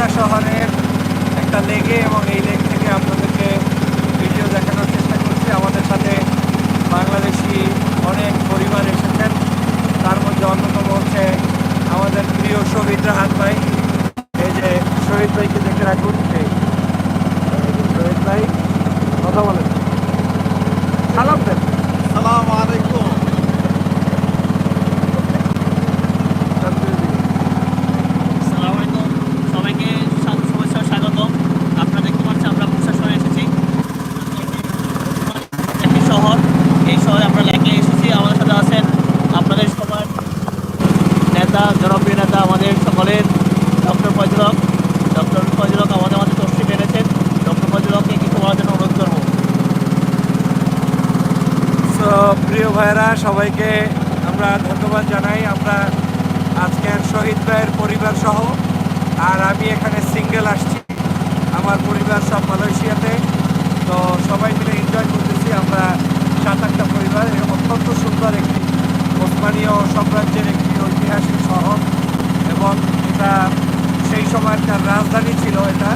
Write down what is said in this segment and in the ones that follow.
Bursa শহরের একটা লেগে এবং এই লেক থেকে আপনাদেরকে ভিডিও দেখানোর চেষ্টা করছি। আমাদের সাথে বাংলাদেশি অনেক পরিবার এসেছেন। তার মধ্যে অন্যতম হচ্ছে আমাদের প্রিয় শহীদ রাহাত ভাই। এই যে শহীদ ভাইকে দেখে রাখুন। শহীদ ভাই, কথা বলেন। সালাম দেন। সালাম আলাইকুম আসসালামু আলাইকুম সবাইকে স্বা- শুভেচ্ছা ও স্বাগতম আপনারা দেখতে পাচ্ছেন আমরা প্রশাসনে এসেছি একটি শহর এই শহরে আমরা লেকে এসেছি আমাদের সাথে আছেন আপনাদের সবার নেতা জনপ্রিয় নেতা আমাদের সকলের ডক্টর ফজলক ডক্টর ফজলক আমাদের মাঝে তসিফ এনেছেন ডক্টর ফজলককে কিছু বলার জন্য অনুরোধ করব তো প্রিয় ভাইরা সবাইকে আমরা ধন্যবাদ জানাই। আমরা আজকের শহীদ ভাইয়ের পরিবার সহ, আর আমি এখানে সিঙ্গেল আসছি আমার পরিবার সব মালয়েশিয়াতে। তো সবাই মিলে এনজয় করতেছি। আমরা সাত আটটা পরিবার অত্যন্ত সুন্দর একটি ওসমানীয় সাম্রাজ্যের একটি ঐতিহাসিক শহর। এবং এটা সেই সময়কার রাজধানী ছিল এটা।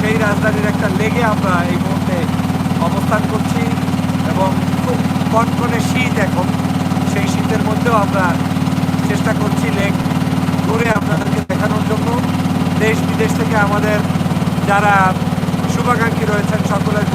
সেই রাজধানীর একটা লেগে আমরা এই মুহূর্তে অবস্থান করছি। এবং কনকনে শীত এখন, সেই শীতের মধ্যেও আমরা চেষ্টা করছি লেক ঘুরে আপনাদেরকে দেখানোর জন্য। দেশ বিদেশ থেকে আমাদের যারা শুভাকাঙ্ক্ষী রয়েছেন, সকলের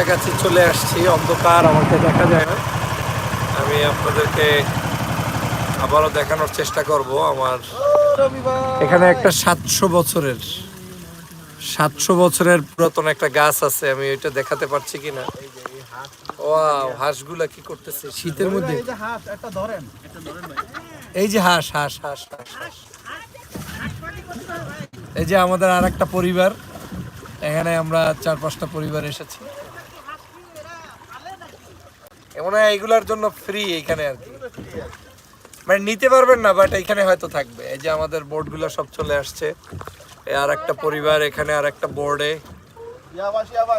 কাছাকাছি চলে আসছি অন্ধকার আমাকে দেখা যায় না। আমি আপনাদেরকে আবারও দেখানোর চেষ্টা করব আমার এখানে একটা সাতশো বছরের সাতশো বছরের পুরাতন একটা গাছ আছে আমি ওইটা দেখাতে পারছি কিনা? ওয়াও হাঁসগুলা কি করতেছে? শীতের মধ্যে। এই যে হাঁস হাঁস হাঁস হাঁস হাঁস। এই যে আমাদের আর একটা পরিবার এখানে আমরা চার পাঁচটা পরিবার এসেছি। এমন হয় এইগুলার জন্য ফ্রি এখানে আর কি। মানে নিতে পারবেন না বাট এখানে হয়তো থাকবে। এই যে আমাদের বোর্ডগুলো সব চলে আসছে। আর একটা পরিবার, এখানে আর একটা বোর্ডে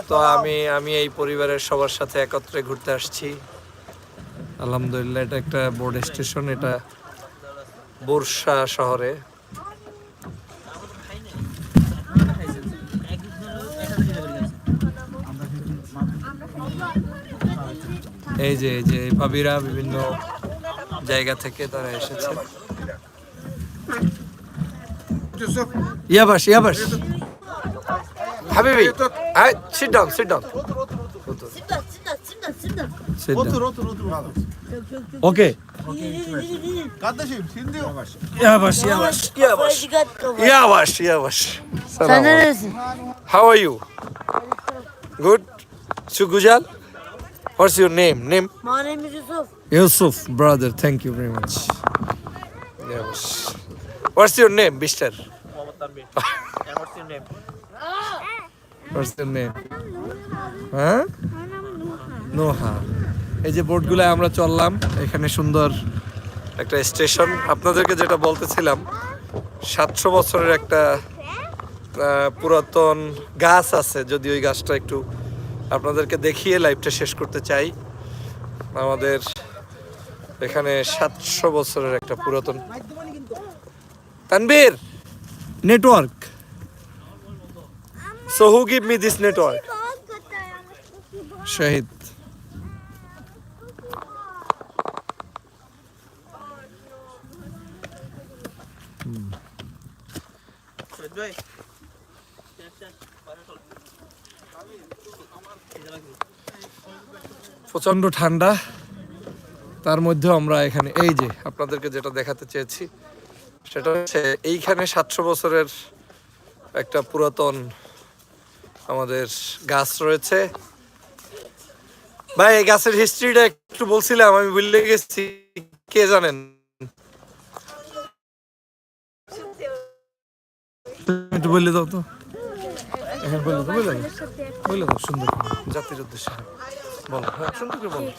তো আমি আমি এই পরিবারের সবার সাথে একত্রে ঘুরতে আসছি। আলহামদুলিল্লাহ, এটা একটা বোর্ড স্টেশন এটা বর্ষা শহরে। এই যে এই যে ভাবিরা বিভিন্ন জায়গা থেকে তারা এসেছে। ইয়াবাস ইয়াবাস। হাবিবি down sit down sit down okay? How are you? Good. So Gujal? What's your name? Name? My name is Yusuf. Yusuf, brother. Thank you very much. Yes. What's your name, Mister? Mohammad Tanvir And what's your name? What's your name? হ্যাঁ নোহা এই যে বোটগুলো আমরা চললাম এখানে সুন্দর একটা station আপনাদেরকে যেটা বলতেছিলাম সাতশো বছরের একটা পুরাতন গাছ আছে যদি ওই গাছটা একটু আপনাদেরকে দেখিয়ে লাইভটা শেষ করতে চাই। আমাদের এখানে সাতশো বছরের একটা পুরাতন Tanvir network so who give me this network Shahid ভাই প্রচণ্ড ঠান্ডা। তার মধ্যেও আমরা এখানে, এই যে আপনাদেরকে যেটা দেখাতে চেয়েছি, সেটা হচ্ছে এইখানে সাতশো বছরের একটা পুরাতন আমাদের গাছ রয়েছে। ভাই, এই গাছের হিস্ট্রিটা একটু বলছিলাম, আমি ভুলে গেছি। কে জানেন? বললে দাও তো। এখন বলে দাও বলে। দাও বলে দাও সুন্দর জাতির উদ্দেশ্যে। বলো হ্যাঁ সুন্দর করে বলো।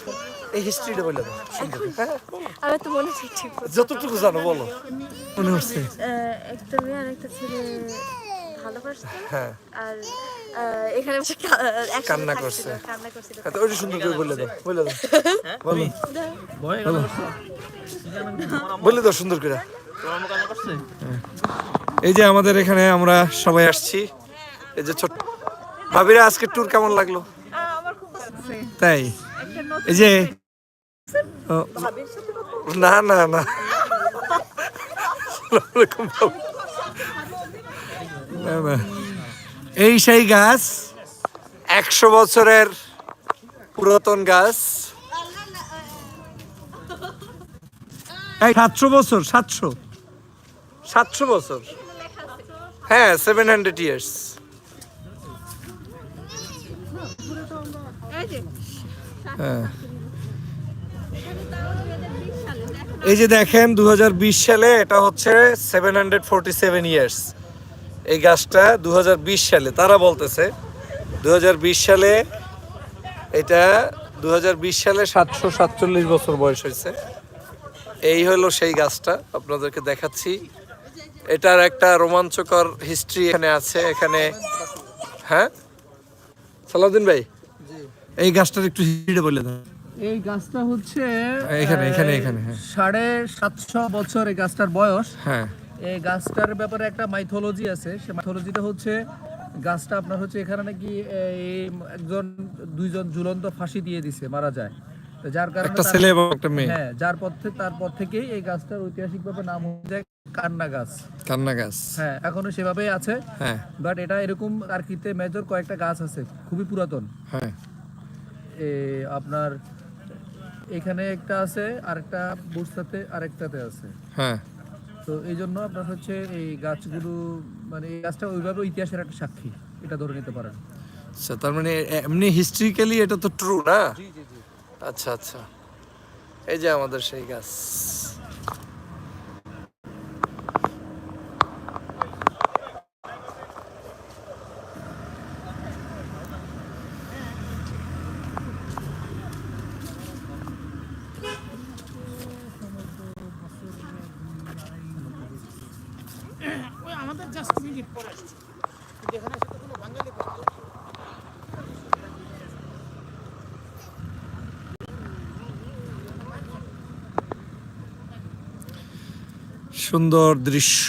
এই হিস্ট্রিটা বলে দাও সুন্দর হ্যাঁ আমি তো মনে ঠিক ঠিক যতটুকু জানো বলো। মনে হচ্ছে। একটা মেয়ে আর একটা ছেলে ভালোবাসতো। হ্যাঁ। আর এখানে বসে কান্না করছে। কান্না করছিল। হ্যাঁ তো সুন্দর করে বলে দাও বলে দাও। বলো। বলো। বলে দাও সুন্দর করে। এই যে আমাদের এখানে আমরা সবাই আসছি। এই যে ছোট ভাবিরা আজকে ট্যুর কেমন লাগল? তাই? এই যে না না না। এই সেই গাছ, একশো বছরের পুরাতন গাছ। সাতশো বছর, সাতশো। সাতশো বছর। হ্যাঁ সেভেন হান্ড্রেড ইয়ার্স হ্যাঁ। এই যে দেখেন দু হাজার বিশ সালে এটা হচ্ছে seven hundred forty seven years এই গাছটা দু হাজার বিশ সালে, তারা বলতেছে দু হাজার বিশ সালে এটা দু হাজার বিশ সালে সাতশো সাতচল্লিশ বছর বয়স হয়েছে। এই হলো সেই গাছটা, আপনাদেরকে দেখাচ্ছি। এটার একটা রোমাঞ্চকর হিস্ট্রি এখানে আছে, এখানে হ্যাঁ? সালাউদ্দিন ভাই? এই গাছটার একটু হিড়ে বলে দেন। এই গাছটা হচ্ছে এখানে, এখানে, এখানে, হ্যাঁ। সাড়ে সাতশো বছর এই গাছটার বয়স। হ্যাঁ। এই গাছটার ব্যাপারে একটা মাইথোলজি আছে। সে মাইথোলজিটা হচ্ছে গাছটা আপনার হচ্ছে এখানে নাকি এই একজন দুইজন ঝুলন্ত ফাঁসি দিয়ে দিছে মারা যায়। যার কারণে একটা ছেলে এবং একটা মেয়ে। হ্যাঁ যার পর থেকে তারপর থেকেই এই গাছটার ঐতিহাসিকভাবে নাম হয়ে যায় কান্না গাছ। কান্না গাছ। হ্যাঁ এখনও সেভাবেই আছে। হ্যাঁ। বাট এটা এরকম আরকিতে মেজর কয়েকটা গাছ আছে খুবই পুরাতন। হ্যাঁ। এ, আপনার এখানে একটা আছে আরেকটা বুর্সাতে আরেকটাতে আছে। হ্যাঁ। তো এই জন্য আপনার হচ্ছে এই গাছগুলো মানে এই গাছটা ওইভাবে ইতিহাসের একটা সাক্ষী এটা ধরে নিতে পারেন। আচ্ছা তার মানে এমনি হিস্ট্রিক্যালি এটা তো ট্রু না? আচ্ছা আচ্ছা। এই যে আমাদের সেই গাছ। সুন্দর দৃশ্য,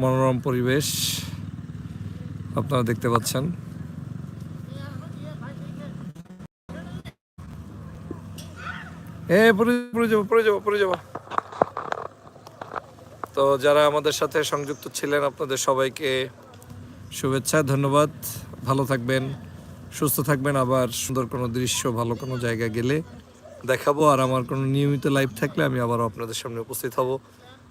মনোরম পরিবেশ আপনারা দেখতে পাচ্ছেন। তো যারা আমাদের সাথে সংযুক্ত ছিলেন, আপনাদের সবাইকে শুভেচ্ছা, ধন্যবাদ। ভালো থাকবেন, সুস্থ থাকবেন, আবার সুন্দর কোনো দৃশ্য, ভালো কোনো জায়গা গেলে দেখাবো। আর আমার কোনো নিয়মিত লাইভ থাকলে আমি আবারও আপনাদের সামনে উপস্থিত হব।